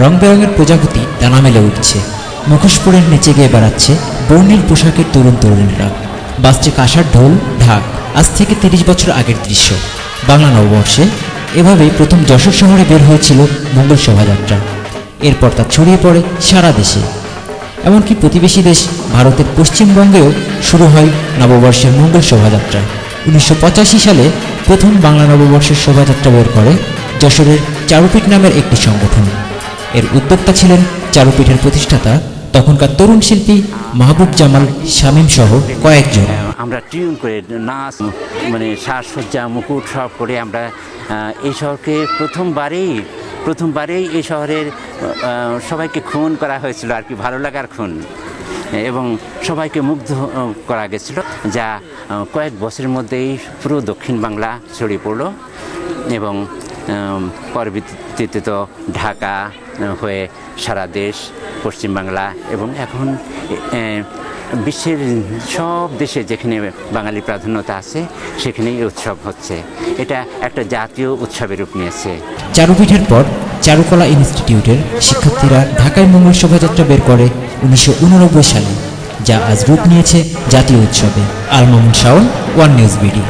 রং বেরঙের প্রজাপতি ডানা মেলে উঠছে। মুখোশ পরে নেচে গিয়ে বেড়াচ্ছে বর্ণিল পোশাকের তরুণ তরুণীরা। বাসছে কাঁসার ঢোল, ঢাক, আজ থেকে তিরিশ বছর আগের দৃশ্য। বাংলা নববর্ষে এভাবেই প্রথম যশোর শহরে বের হয়েছিল মঙ্গল শোভাযাত্রা। এরপর তা ছড়িয়ে পড়ে সারা দেশে। এমনকি প্রতিবেশী দেশ ভারতের পশ্চিমবঙ্গেও শুরু হয় নববর্ষের মঙ্গল শোভাযাত্রা। উনিশশো পঁচাশি সালে প্রথম বাংলা নববর্ষের শোভাযাত্রা বের করে যশোরের চারুপীঠ নামের একটি সংগঠন। এর উদ্যোক্তা ছিলেন চারুপীঠের প্রতিষ্ঠাতা তখনকার তরুণ শিল্পী মাহবুব জামাল শামীম সহ কয়েকজন। আমরা টিউন করে নাচ মানে সাজসজ্জা, মুকুট সব করে আমরা এই শহরকে প্রথমবারেই প্রথমবারেই এই শহরের সবাইকে খুন করা হয়েছিল আর কি, ভালো লাগার খুন। এবং সবাইকে মুগ্ধ করা গেছিল, যা কয়েক বছরের মধ্যেই পুরো দক্ষিণ বাংলা ছড়িয়ে পড়ল। এবং পরবর্তীতে তো ঢাকা হয়ে সারা দেশ পশ্চিমবাংলা এবং এখন বিশ্বের সব দেশে যেখানে বাঙালি প্রাধান্যতা আছে, সেখানেই উৎসব হচ্ছে। এটা একটা জাতীয় উৎসবের রূপ নিয়েছে। চারুপীঠের পর চারুকলা ইনস্টিটিউটের শিক্ষার্থীরা ঢাকায় মঙ্গল শোভাযাত্রা বের করে উনিশশো সালে, যা আজ রূপ নিয়েছে জাতীয় উৎসবে। Almamun Shawon, one news BD.